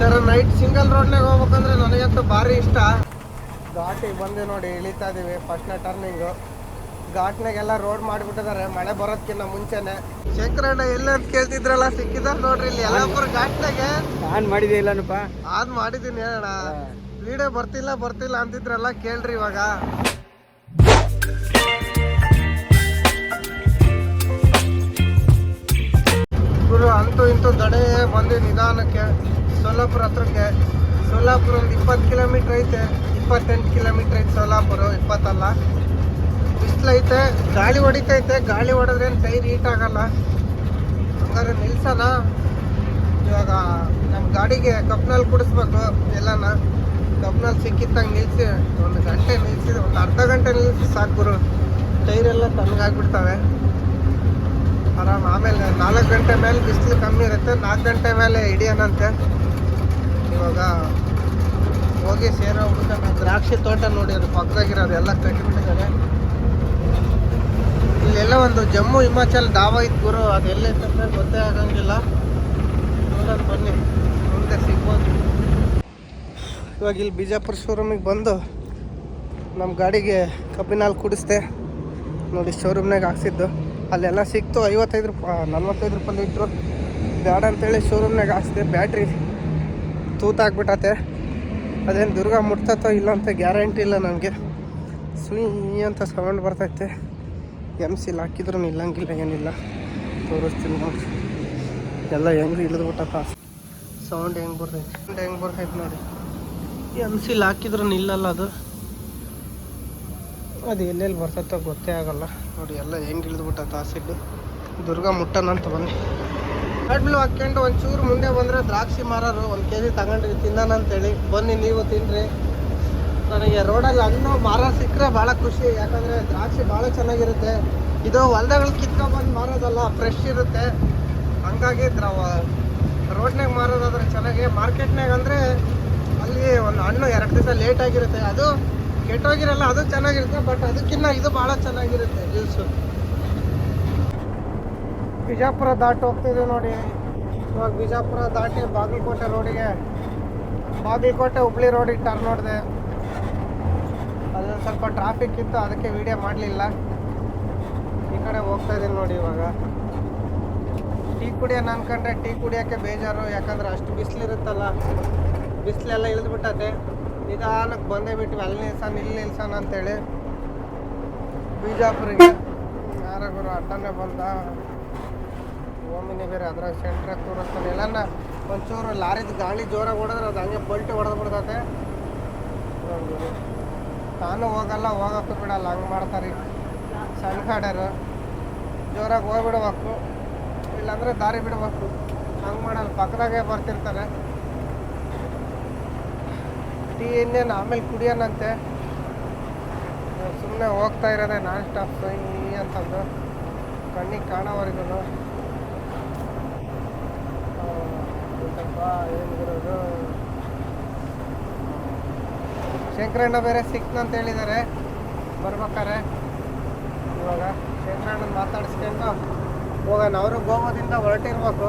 ಥರ night single ರೋಡ್ನಾಗ ಹೋಗ್ಬೇಕಂದ್ರೆ ನನಗಂತೂ ಭಾರಿ ಇಷ್ಟ. ಘಾಟಿಗೆ ಬಂದು ನೋಡಿ ಇಳಿತಾ ಇದೀವಿ ಫಸ್ಟ್ನೇ ಟರ್ನಿಂಗು ಘಾಟ್ನಾಗೆಲ್ಲ ರೋಡ್ ಮಾಡಿಬಿಟ್ಟಿದ್ದಾರೆ ಮಳೆ ಬರೋದ್ಕಿಂತ ಮುಂಚೆನೆ. ಶಂಕರಣ್ಣ ಎಲ್ಲ ಅಂತ ಕೇಳ್ತಿದ್ರಲ್ಲ ಸಿಕ್ಕಿದ ನೋಡ್ರಿ ಇಲ್ಲಿ ಯಲ್ಲಾಪುರ ಘಾಟ್ನಾಗೆ ಆನ್ ಮಾಡಿದೆ ಇಲ್ಲನಪ್ಪ. ಆನ್ ಮಾಡಿದ್ದೀನಿ ಹೇಳಣ್ಣ ವಿಡಿಯೋ ಬರ್ತಿಲ್ಲ ಬರ್ತಿಲ್ಲ ಅಂತಿದ್ರಲ್ಲ ಕೇಳ್ರಿ ಇವಾಗ. ಗುರು ಅಂತೂ ಇಂತೂ ದಡೆ ಬಂದು ನಿಧಾನಕ್ಕೆ ಸೋಲಾಪುರ ಹತ್ರಕ್ಕೆ. ಸೋಲಾಪುರ ಒಂದು ಇಪ್ಪತ್ತು ಕಿಲೋಮೀಟ್ರ್ ಐತೆ. ಇಪ್ಪತ್ತೆಂಟು ಕಿಲೋಮೀಟ್ರ್ ಐತೆ ಸೋಲಾಪುರ, ಇಪ್ಪತ್ತಲ್ಲ. ಬಿಸಿಲೈತೆ ಗಾಳಿ ಹೊಡಿತೈತೆ ಗಾಳಿ ಹೊಡೆದ್ರೆ ಟೈರ್ ಹೀಟ್ ಆಗಲ್ಲ. ಹಂಗಾರೆ ನಿಲ್ಸೋಣ. ಇವಾಗ ನಮ್ಮ ಗಾಡಿಗೆ ಕಪ್ನಲ್ಲಿ ಕುಡಿಸ್ಬೇಕು ಎಲ್ಲನ. ಕಪ್ನಲ್ಲಿ ಸಿಕ್ಕಿತ್ತಂಗೆ ನಿಲ್ಸಿ, ಒಂದು ಗಂಟೆ ನಿಲ್ಸಿ, ಒಂದು ಅರ್ಧ ಗಂಟೆ ನಿಲ್ಸಿ ಸಾಕು ಗುರು. ಟೈರ್ ಎಲ್ಲ ತಣ್ಣಗಾಗ್ಬಿಡ್ತವೆ. ಆರಾಮ್, ಆಮೇಲೆ ನಾಲ್ಕು ಗಂಟೆ ಮೇಲೆ ಬಿಸಿಲು ಕಮ್ಮಿ ಇರುತ್ತೆ. ನಾಲ್ಕು ಗಂಟೆ ಮೇಲೆ ಹಿಡಿಯೋಣಂತೆ. ಇವಾಗ ಹೋಗಿ ಸೇರೋ ಸೇರೋಗ್ಬಿಟ್ಟು ದ್ರಾಕ್ಷಿ ತೋಟ ನೋಡಿ ಅದು ಪಕ್ಕದಾಗಿರೋದು ಎಲ್ಲ ಕಟ್ಟಿಬಿಟ್ಟಿದ್ದಾರೆ. ಇಲ್ಲೆಲ್ಲ ಒಂದು ಜಮ್ಮು ಹಿಮಾಚಲ್ ಡಾಬಾ ಇತ್ತು ಗುರು, ಅದು ಎಲ್ಲೈತೆ ಅಂತ ಗೊತ್ತೇ ಆಗಂಗಿಲ್ಲ. ನೋಡೋದು ಬನ್ನಿ, ಮುಂದೆ ಸಿಗ್ಬೋದು. ಇವಾಗ ಇಲ್ಲಿ ಬಿಜಾಪುರ ಶೋರೂಮಿಗೆ ಬಂದು ನಮ್ಮ ಗಾಡಿಗೆ ಕಬ್ಬಿನ ಹಾಲು ಕುಡಿಸ್ದೆ. ನೋಡಿ ಶೋರೂಮ್ನಾಗ ಹಾಕ್ಸಿದ್ದು. ಅಲ್ಲೆಲ್ಲ ಸಿಕ್ತು, ಐವತ್ತೈದು ರೂಪಾಯಿ ನಲ್ವತ್ತೈದು ರೂಪಾಯಿ ಲೀಟ್ರು ಬ್ಯಾಡ ಅಂತೇಳಿ ಶೋರೂಮ್ನಾಗ ಹಾಕ್ಸಿದೆ. ಬ್ಯಾಟ್ರಿ ತೂತಾಗ್ಬಿಟ್ಟತೆ ಅದೇನು ದುರ್ಗ ಮುಟ್ತತೋ ಇಲ್ಲ ಅಂತ ಗ್ಯಾರಂಟಿ ಇಲ್ಲ ನನಗೆ. ಸುಯಿ ಅಂತ ಸೌಂಡ್ ಬರ್ತೈತೆ. ಎಂ ಸಿಲ್ ಹಾಕಿದ್ರು ನಿಲ್ಲಂಗಿಲ್ಲ, ಏನಿಲ್ಲ. ತೋರಿಸ್ತೀನಿ ನೋಡಿ. ಎಲ್ಲ ಹೆಂಗೆ ಇಳಿದ್ಬಿಟ್ಟಪ್ಪ ಸೌಂಡ್ ಹೆಂಗೆ ಬರ್ತೈತೆ. ಸೌಂಡ್ ಹೆಂಗೆ ಬರ್ತೈತೆ ನೋಡಿ. ಎಂ ಸಿಲ್ ಹಾಕಿದ್ರು ನಿಲ್ಲಲ್ಲ ಅದು. ಅದು ಎಲ್ಲೆಲ್ಲಿ ಬರ್ತೈತೋ ಗೊತ್ತೇ ಆಗೋಲ್ಲ. ನೋಡಿ, ಎಲ್ಲ ಹೆಂಗೆ ಇಳಿದ್ಬಿಟ್ಟೈತೆ ಆ ದುರ್ಗಾ ಮುಟ್ಟನ ಅಂತ ಬನ್ನಿ. ಅಡ್ಲು ಹಾಕ್ಕೊಂಡು ಒಂಚೂರು ಮುಂದೆ ಬಂದರೆ ದ್ರಾಕ್ಷಿ ಮಾರೋರು ಒಂದು ಕೆ ಜಿ ತಗೊಂಡ್ರಿ ಅಂತೇಳಿ. ಬನ್ನಿ, ನೀವು ತಿನ್ನಿರಿ ನನಗೆ ರೋಡಲ್ಲಿ ಹಣ್ಣು ಮಾರೋ ಸಿಕ್ಕರೆ ಭಾಳ ಖುಷಿ, ಯಾಕಂದರೆ ದ್ರಾಕ್ಷಿ ಭಾಳ ಚೆನ್ನಾಗಿರುತ್ತೆ. ಇದು ಹೊಲ್ದಗಳು ಕಿತ್ಕೊಂಡ್ಬಂದು ಮಾರೋದಲ್ಲ ಫ್ರೆಶ್ ಇರುತ್ತೆ. ಹಂಗಾಗಿ ದ್ರವ ರೋಡ್ನಾಗ ಮಾರೋದಾದ್ರೆ ಚೆನ್ನಾಗಿ ಮಾರ್ಕೆಟ್ನಾಗ ಅಂದರೆ ಅಲ್ಲಿ ಒಂದು ಹಣ್ಣು ಎರಡು ದಿವಸ ಲೇಟ್ ಆಗಿರುತ್ತೆ. ಅದು ಕೆಟ್ಟೋಗಿರಲ್ಲ, ಅದು ಚೆನ್ನಾಗಿರುತ್ತೆ, ಬಟ್ ಅದಕ್ಕಿಂತ ಇದು ಭಾಳ ಚೆನ್ನಾಗಿರುತ್ತೆ, ಜ್ಯೂಸು. ಬಿಜಾಪುರ ದಾಟಿ ಹೋಗ್ತಿದ್ವಿ ನೋಡಿ. ಇವಾಗ ಬಿಜಾಪುರ ದಾಟಿ ಬಾಗಲಕೋಟೆ ರೋಡಿಗೆ. ಬಾಗಲಕೋಟೆ ಹುಬ್ಳಿ ರೋಡಿಗೆ ಟರ್ನ್ ನೋಡಿದೆ. ಅದೊಂದು ಸ್ವಲ್ಪ ಟ್ರಾಫಿಕ್ ಇತ್ತು, ಅದಕ್ಕೆ ವಿಡಿಯೋ ಮಾಡಲಿಲ್ಲ. ಈ ಕಡೆ ಹೋಗ್ತಾ ಇದ್ದೀನಿ ನೋಡಿ ಇವಾಗ. ಟೀ ಕುಡಿಯೋಣ ಅನ್ಕೊಂಡ್ರೆ ಟೀ ಕುಡಿಯೋಕ್ಕೆ ಬೇಜಾರು, ಯಾಕಂದ್ರೆ ಅಷ್ಟು ಬಿಸಿಲಿರುತ್ತಲ್ಲ. ಬಿಸಿಲೆಲ್ಲ ಇಳಿದ್ಬಿಟ್ಟತೆ. ನಿಧಾನಕ್ಕೆ ಬಂದೇ ಬಿಟ್ಟು ಅಲ್ಲಿ ನಿಲ್ಸಾನ ಇಲ್ಲಿ ನಿಲ್ಸಾನ ಅಂತೇಳಿ. ಬಿಜಾಪುರಿಗೆ. ಯಾರ ಅಟ್ಟನೇ ಬಂದ? ಓಮಿನಿ ಬೇರೆ ಅದ್ರಾಗ ಸೆಂಟ್ರಾಗ ತೋರಿಸ್ತಾನೆ ಎಲ್ಲನ ಒಂಚೂರು ಲಾರಿದ ಗಾಳಿ ಜೋರಾಗಿ ಹೊಡೆದ್ರೆ ಅದು ಹಂಗೆ ಪಲ್ಟಿ ಹೊಡೆದು ಬಿಡ್ತೈತೆ. ತಾನು ಹೋಗಲ್ಲ, ಹೋಗಕ್ಕೂ ಬಿಡಲ್ಲ, ಹಂಗೆ ಮಾಡ್ತಾರೆ ಸಣ್ಣ ಕಾಡ್ಯಾರು. ಜೋರಾಗಿ ಹೋಗ್ಬಿಡ್ಬೇಕು. ಇಲ್ಲಾಂದ್ರೆ ದಾರಿ ಬಿಡ್ಬೇಕು. ಹಂಗೆ ಮಾಡಲ್ಲ, ಪಕ್ಕದಾಗೆ ಬರ್ತಿರ್ತಾರೆ. ಟೀ ಇನ್ನೇನು ಆಮೇಲೆ ಕುಡಿಯೋಣಂತೆ. ಸುಮ್ಮನೆ ಹೋಗ್ತಾ ಇರೋದೆ ನಾನ್ ಸ್ಟಾಪ್ ಅಂತಂದು. ಕಣ್ಣಿಗೆ ಕಾಣೋವರೆಗೂ ಶಂಕರಣ್ಣ ಬೇರೆ ಅಂತ ಹೇಳಿದ್ದಾರೆ. ಬರ್ಬೇಕಾರೆ. ಇವಾಗ ಶಂಕರಣ್ಣನ ಮಾತಾಡಿಸ್ಕೊಂಡು ಹೋಗೋಣ. ಅವರು ಗೋವಾದಿಂದ ಹೊರಟಿರ್ಬೇಕು.